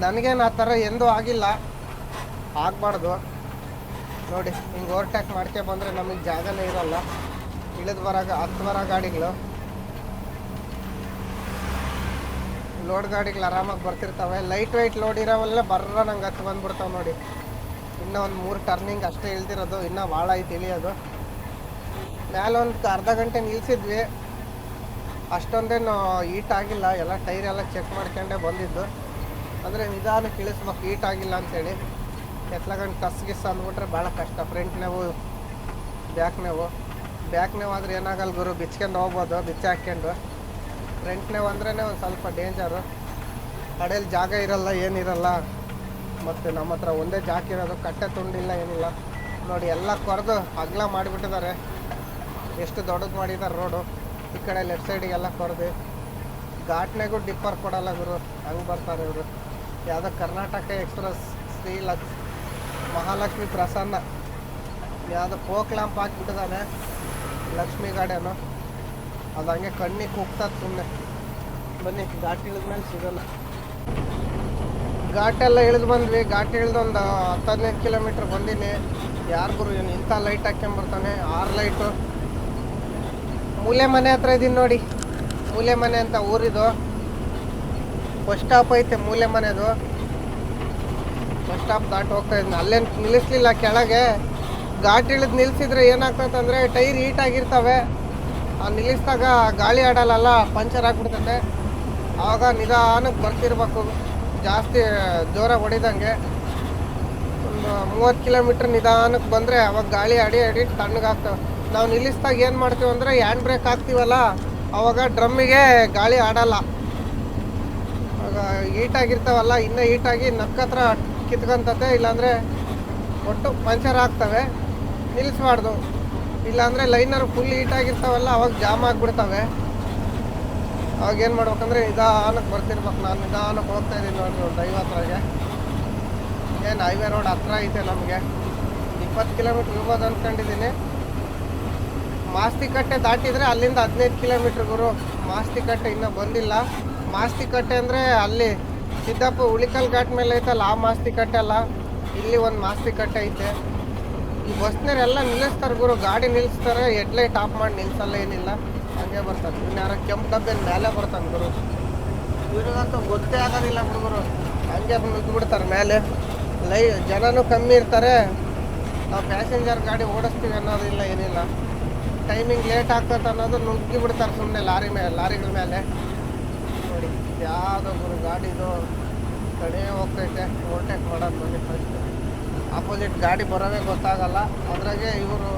ನನಗೇನು ಆ ಥರ ಎಂದೂ ಆಗಿಲ್ಲ. ಆಗಬಾರ್ದು. ನೋಡಿ, ಹಿಂಗೆ ಓವರ್ಟ್ಯಾಕ್ ಮಾಡ್ಕೆ ಬಂದರೆ ನಮಗೆ ಜಾಗನೇ ಇರೋಲ್ಲ. ಇಳಿದು ಬರೋ ಹತ್ತು ಬರೋ ಗಾಡಿಗಳು. ಲೋಡ್ ಗಾಡಿಗಳು ಆರಾಮಾಗಿ ಬರ್ತಿರ್ತಾವೆ. ಲೈಟ್ ವೈಟ್ ಲೋಡ್ ಇರೋವಲ್ಲ ಬರ್ರ ನಂಗೆ ಹತ್ತು ಬಂದ್ಬಿಡ್ತಾವೆ ನೋಡಿ. ಇನ್ನೂ ಒಂದು ಮೂರು ಟರ್ನಿಂಗ್ ಅಷ್ಟೇ ಇಳ್ದಿರೋದು ಇನ್ನೂ ಭಾಳ ಐತಿ ಇಳಿಯೋದು. ಮ್ಯಾಲೆ ಒಂದು ಅರ್ಧ ಗಂಟೆ ನಿಲ್ಲಿಸಿದ್ವಿ ಅಷ್ಟೊಂದೇನು ಈಟ್ ಆಗಿಲ್ಲ. ಎಲ್ಲ ಟೈರ್ ಎಲ್ಲ ಚೆಕ್ ಮಾಡ್ಕೊಂಡೇ ಬಂದಿದ್ದು. ಅಂದರೆ ನಿಧಾನಕ್ಕೆ ಇಳಿಸ್ಬೇಕು. ಈಟ್ ಆಗಿಲ್ಲ ಅಂತೇಳಿ. ಎತ್ಲಗಂಡು ಕಸ್ ಗಿಸ್ ಅಂದ್ಬಿಟ್ರೆ ಭಾಳ ಕಷ್ಟ. ಫ್ರಂಟ್ ನೋವು, ಬ್ಯಾಕ್ ನೋವು. ಬ್ಯಾಕ್ ನೋವು ಆದರೆ ಏನಾಗಲ್ಲ ಗುರು, ಬಿಚ್ಕೊಂಡು ಹೋಗ್ಬೋದು, ಬಿಚ್ಚಿ ಹಾಕ್ಕೊಂಡು. ಫ್ರಂಟ್ ನೋವು ಅಂದ್ರೇ ಒಂದು ಸ್ವಲ್ಪ ಡೇಂಜರು. ಕಡೆಯಲ್ಲಿ ಜಾಗ ಇರಲ್ಲ ಏನಿರಲ್ಲ ಮತ್ತು ನಮ್ಮ ಹತ್ರ ಒಂದೇ ಜಾಕ್ ಇರೋದು, ಕಟ್ಟೆ ತುಂಡಿಲ್ಲ, ಏನಿಲ್ಲ. ನೋಡಿ, ಎಲ್ಲ ಕೊರೆದು ಅಗಲ ಮಾಡಿಬಿಟ್ಟಿದ್ದಾರೆ. ಎಷ್ಟು ದೊಡ್ಡದು ಮಾಡಿದ್ದಾರೆ ರೋಡು. ಈ ಕಡೆ ಲೆಫ್ಟ್ ಸೈಡಿಗೆಲ್ಲ ಕೊರೆದು. ಘಾಟ್ನೆಗೂ ಡಿಪ್ಪರ್ ಕೊಡಲ್ಲ ಗುರು, ಹಂಗೆ ಬರ್ತಾರೆ ಇವರು. ಯಾವುದೋ ಕರ್ನಾಟಕ ಎಕ್ಸ್ಪ್ರೆಸ್, ಶ್ರೀ ಲಕ್ಷ್ ಮಹಾಲಕ್ಷ್ಮಿ ಪ್ರಸನ್ನ. ಯಾವುದೋ ಕೋಕ್ ಲ್ಯಾಂಪ್ ಹಾಕ್ಬಿಟ್ಟಿದ್ದಾನೆ ಲಕ್ಷ್ಮಿ ಗಾಡಿಯನ್ನು ಅದು ಹಂಗೆ ಕಣ್ಣಿಗೆ ಕುಗ್ತದೆ ಸುಮ್ಮನೆ ಬನ್ನಿ, ಘಾಟ್ ಇಳಿದ್ಮೇಲೆ ಸಿಗೋಲ್ಲ ಘಾಟೆಲ್ಲ ಇಳಿದು ಬಂದ್ವಿ. ಘಾಟ್ ಇಳಿದು ಒಂದು ಹತ್ತು ಹದಿನೈದು ಕಿಲೋಮೀಟ್ರ್ ಬಂದೀನಿ. ಯಾರಿಗೂ ಏನು? ಇಂಥ ಲೈಟ್ ಹಾಕ್ಕೊಂಬರ್ತಾನೆ ಆರು ಲೈಟು ಮೂಲೆ ಮನೆ ಹತ್ರ ಇದ್ದೀನಿ ನೋಡಿ. ಮೂಲೆ ಮನೆ ಅಂತ ಊರಿದು. ಬಸ್ ಸ್ಟಾಪ್ ಐತೆ ಮೂಲೆ ಮನೆದು. ಸ್ಟಾಪ್ ದಾಟ್ ಹೋಗ್ತಾ ಇದ್ದೀನಿ ಅಲ್ಲೇನು ನಿಲ್ಲಿಸ್ಲಿಲ್ಲ ಕೆಳಗೆ. ಘಾಟ್ ಇಳಿದು ನಿಲ್ಸಿದ್ರೆ ಏನಾಗ್ತದೆ ಅಂದರೆ ಟೈರ್ ಹೀಟ್ ಆಗಿರ್ತವೆ. ಆ ನಿಲ್ಲಿಸಿದಾಗ ಗಾಳಿ ಆಡಲ್ಲ ಪಂಚರ್ ಆಗಿಬಿಡ್ತೈತೆ. ಆವಾಗ ನಿಧಾನಕ್ಕೆ ಬರ್ತಿರ್ಬೇಕು. ಜಾಸ್ತಿ ಜೋರಾಗಿ ಹೊಡಿದಂಗೆ. ಒಂದು ಮೂವತ್ತು ಕಿಲೋಮೀಟ್ರ್ ನಿಧಾನಕ್ಕೆ ಬಂದರೆ ಅವಾಗ ಗಾಳಿ ಆಡಿ ಆಡಿ ತಣ್ಣಗಾಗ್ತವೆ ನಾವು ನಿಲ್ಲಿಸಿದಾಗ ಏನು ಮಾಡ್ತೀವಿ ಅಂದರೆ ಹ್ಯಾಂಡ್ ಬ್ರೇಕ್ ಹಾಕ್ತೀವಲ್ಲ, ಅವಾಗ ಡ್ರಮ್ಮಿಗೆ ಗಾಳಿ ಆಡಲ್ಲ. ಆಗ ಹೀಟಾಗಿರ್ತಾವಲ್ಲ ಇನ್ನೂ ಹೀಟಾಗಿ ನಕ್ಕತ್ರ ಕಿತ್ಕೊಂತತೆ ಇಲ್ಲಾಂದರೆ ಒಟ್ಟು ಪಂಚರ್ ಆಗ್ತವೆ ನಿಲ್ಲಿಸ್ಬಾರ್ದು ಇಲ್ಲಾಂದರೆ ಲೈನರ್ ಫುಲ್ ಹೀಟಾಗಿರ್ತಾವಲ್ಲ ಅವಾಗ ಜಾಮ್ ಆಗಿಬಿಡ್ತವೆ. ಅವಾಗ ಏನು ಮಾಡ್ಬೇಕಂದ್ರೆ ನಿಧಾನಕ್ಕೆ ಬರ್ತಿರ್ಬೇಕು. ನಾನು ನಿಧಾನಕ್ಕೆ ಹೋಗ್ತಾ ಇದ್ದೀನಿ ನೋಡಿ ಒಂದು ಐವತ್ತರಾಗೆ. ಏನು ಹೈವೇ ರೋಡ್ ಹತ್ರ ಐತೆ ನಮಗೆ. ಇಪ್ಪತ್ತು ಕಿಲೋಮೀಟ್ರ್ ಇರ್ಬೋದು ಅಂದ್ಕೊಂಡಿದ್ದೀನಿ ಮಾಸ್ತಿಕಟ್ಟೆ ದಾಟಿದರೆ ಅಲ್ಲಿಂದ ಹದಿನೈದು ಕಿಲೋಮೀಟ್ರ್ ಗುರು. ಮಾಸ್ತಿಕಟ್ಟೆ ಇನ್ನೂ ಬಂದಿಲ್ಲ. ಮಾಸ್ತಿಕಟ್ಟೆ ಅಂದರೆ ಅಲ್ಲಿ ಸಿದ್ದಪ್ಪ ಉಳಿಕಲ್ ಘಾಟ್ ಮೇಲೆ ಐತಲ್ಲ, ಆ ಮಾಸ್ತಿ ಕಟ್ಟಲ್ಲ ಇಲ್ಲಿ ಒಂದು ಮಾಸ್ತಿಕಟ್ಟೆ ಐತೆ. ಈ ಬಸ್ನವರೆಲ್ಲ ನಿಲ್ಲಿಸ್ತಾರೆ ಗುರು, ಗಾಡಿ ನಿಲ್ಲಿಸ್ತಾರೆ, ಹೆಡ್ಲೈಟ್ ಆಫ್ ಮಾಡಿ ನಿಲ್ಸಲ್ಲ ಏನಿಲ್ಲ. ಹಂಗೆ ಬರ್ತಾರೆ. ಇನ್ಯಾರ ಕೆಂಪು ಡಬ್ಬೆ ಮೇಲೆ ಬರ್ತಾನೆ ಗುರು. ಇವ್ರಿಗಂತೂ ಗೊತ್ತೇ ಆಗೋದಿಲ್ಲ ಹುಡುಗರು. ಹಂಗೆ ಬಿಡ್ತಾರೆ ಮೇಲೆ. ಲೈ, ಜನನೂ ಕಮ್ಮಿ ಇರ್ತಾರೆ. ನಾವು ಪ್ಯಾಸೆಂಜರ್ ಗಾಡಿ ಓಡಿಸ್ತೀವಿ ಅನ್ನೋದಿಲ್ಲ ಏನಿಲ್ಲ. ಟೈಮಿಂಗ್ ಲೇಟ್ ಆಗ್ತದೆ ಅನ್ನೋದು ನುಗ್ಗಿ ಬಿಡ್ತಾರೆ ಸುಮ್ಮನೆ ಲಾರಿ ಮೇಲೆ ಲಾರಿಗಳ ಮೇಲೆ. ನೋಡಿ ಯಾವುದೋ ಗುರು ಗಾಡಿದು ಕಡೆ ಹೋಗ್ತೈತೆ ಓವರ್ಟೇಕ್ ಮಾಡೋದು ನೋಡಿ ಫಸ್ಟ್ ಆಪೋಸಿಟ್ ಗಾಡಿ ಬರೋದೇ ಗೊತ್ತಾಗಲ್ಲ. ಅದ್ರಾಗೆ ಇವರು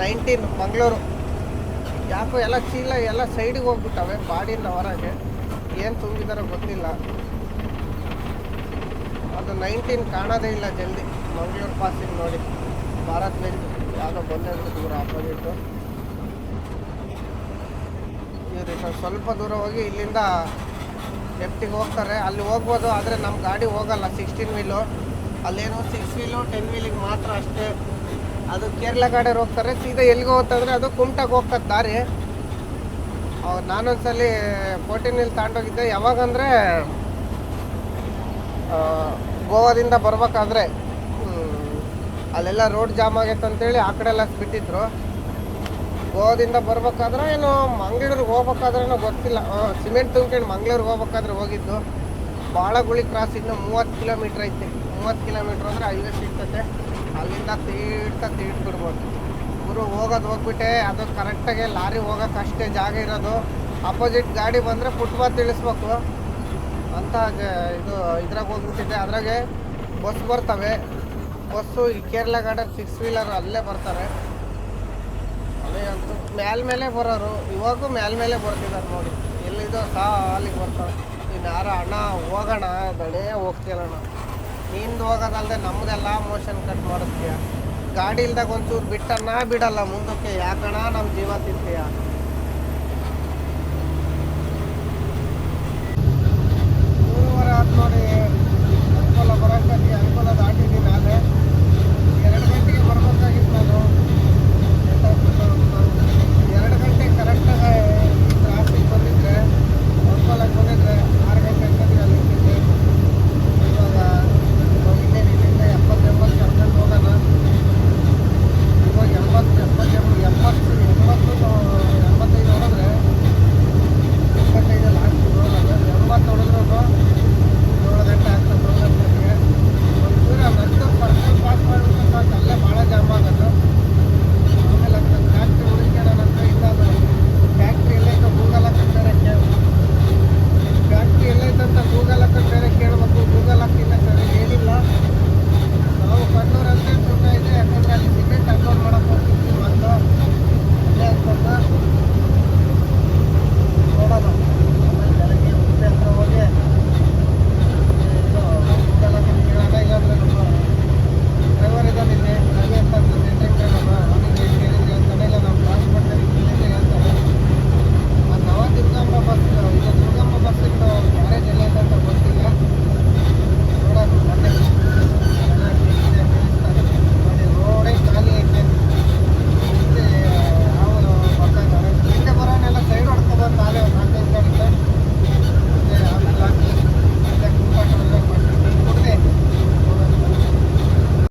ನೈನ್ಟೀನ್ ಮಂಗಳೂರು. ಯಾಕೋ ಎಲ್ಲ ಚೀಲ ಎಲ್ಲ ಸೈಡಿಗೆ ಹೋಗ್ಬಿಟ್ಟವೆ ಬಾಡಿನ ಹೊರಗೆ. ಏನು ತುಂಬಿದಾರೋ ಗೊತ್ತಿಲ್ಲ. ಅದು ನೈನ್ಟೀನ್ ಕಾಣೋದೇ ಇಲ್ಲ ಜಲ್ದಿ. ಮಂಗಳೂರು ಪಾಸಿಂಗ್ ನೋಡಿ. ಭಾರತ್ ಬೆಂಜ್ ಯಾವುದೋ ಬಂದೇ ದೂರ ಆಪೋಸಿಟ್ಟು ಇವರು ಸ್ವಲ್ಪ ದೂರ ಹೋಗಿ ಇಲ್ಲಿಂದ ಲೆಫ್ಟಿಗೆ ಹೋಗ್ತಾರೆ. ಅಲ್ಲಿ ಹೋಗ್ಬೋದು, ಆದರೆ ನಮ್ಮ ಗಾಡಿ ಹೋಗಲ್ಲ. ಸಿಕ್ಸ್ಟೀನ್ ವೀಲು ಅಲ್ಲೇನೋ ಸಿಕ್ಸ್ ವೀಲು ಟೆನ್ ವೀಲಿಗೆ ಮಾತ್ರ ಅಷ್ಟೇ. ಅದು ಕೇರಳ ಗಾಡಿಯವ್ರು ಹೋಗ್ತಾರೆ. ಸೀದಾ ಎಲ್ಲಿಗೆ ಹೋಗ್ತಂದ್ರೆ ಅದು ಕುಮಟಾಗೆ ಹೋಗ್ತದೆ ದಾರಿ. ಅವ್ರು ನಾನೊಂದ್ಸಲಿ ಫೋರ್ಟೀನ್ ವೀಲ್ ತಗೊಂಡೋಗಿದ್ದೆ ಯಾವಾಗಂದರೆ ಗೋವಾದಿಂದ ಬರ್ಬೇಕಾದ್ರೆ ಅಲ್ಲೆಲ್ಲ ರೋಡ್ ಜಾಮ್ ಆಗೈತೆ ಅಂತೇಳಿ ಆ ಕಡೆ ಎಲ್ಲ ಬಿಟ್ಟಿದ್ರು. ಗೋವಾದಿಂದ ಬರ್ಬೇಕಾದ್ರೆ ಏನು ಮಂಗಳೂರಿಗೆ ಹೋಗ್ಬೇಕಾದ್ರೇನೋ ಗೊತ್ತಿಲ್ಲ. ಸಿಮೆಂಟ್ ತುಂಬ್ಕೊಂಡು ಮಂಗಳೂರಿಗೆ ಹೋಗ್ಬೇಕಾದ್ರೆ ಹೋಗಿದ್ದು. ಬಾಳಗುಳಿ ಕ್ರಾಸ್ ಇನ್ನು ಮೂವತ್ತು ಕಿಲೋಮೀಟ್ರ್ ಐತೆ. ಮೂವತ್ತು ಕಿಲೋಮೀಟ್ರ್ ಅಂದರೆ ಹೈವೇ ಸಿಗ್ತತೆ. ಅಲ್ಲಿಂದ ತೀಡ್ತಾ ತೀಡ್ಬಿಡ್ಬೋದು. ಗುರು ಹೋಗೋದು ಹೋಗ್ಬಿಟ್ಟೆ. ಅದು ಕರೆಕ್ಟಾಗಿ ಲಾರಿ ಹೋಗೋಕೆ ಅಷ್ಟೇ ಜಾಗ ಇರೋದು. ಅಪೋಸಿಟ್ ಗಾಡಿ ಬಂದರೆ ಫುಟ್ಪಾತ್ ಇಳಿಸ್ಬೇಕು. ಅಂತ ಇದು ಇದ್ರಾಗ ಹೋಗ್ಬಿಟ್ಟಿದೆ. ಅದ್ರಾಗೆ ಬಸ್ ಬರ್ತವೆ. ಬಸ್ಸು ಈ ಕೇರಳ ಗಾರ್ಡನ್ ಸಿಕ್ಸ್ ವೀಲರ್ ಅಲ್ಲೇ ಬರ್ತಾರೆ. ಮ್ಯಾಲ ಮೇಲೆ ಬರೋರು, ಇವಾಗೂ ಮ್ಯಾಲ ಮೇಲೆ ಬರ್ತಿದ್ದಾರೆ ನೋಡಿ. ಎಲ್ಲಿದೋ ಸಾ ಅಲ್ಲಿಗೆ ಬರ್ತಾರೆ ಇನ್ನಾರ ಯಾರ ಅಣ್ಣ, ಹೋಗೋಣ, ಬೆಳೆ ಹೋಗ್ತಿಲ್ಲಣ್ಣ ನಿಂದು ಹೋಗೋದಲ್ಲದೆ ನಮ್ಮದೆಲ್ಲ ಮೋಷನ್ ಕಟ್ ಮಾಡಿಸ್ತೀಯ ಗಾಡಿ ಇಲ್ದಾಗ ಒಂಚೂರು ಬಿಟ್ಟಣ್ಣ ಬಿಡಲ್ಲ ಮುಂದಕ್ಕೆ. ಯಾಕಣ ನಮ್ಮ ಜೀವ ತಿಂತೀಯ? ಮೂರುವರೆ ಆತ್ ನೋಡಿ. ಅನ್ಕೋಲ ಬರೋಕ್ಕಿ ದಾಟಿದ್ದೀನಿ ಆದರೆ. ಎರಡು ಗಂಟೆ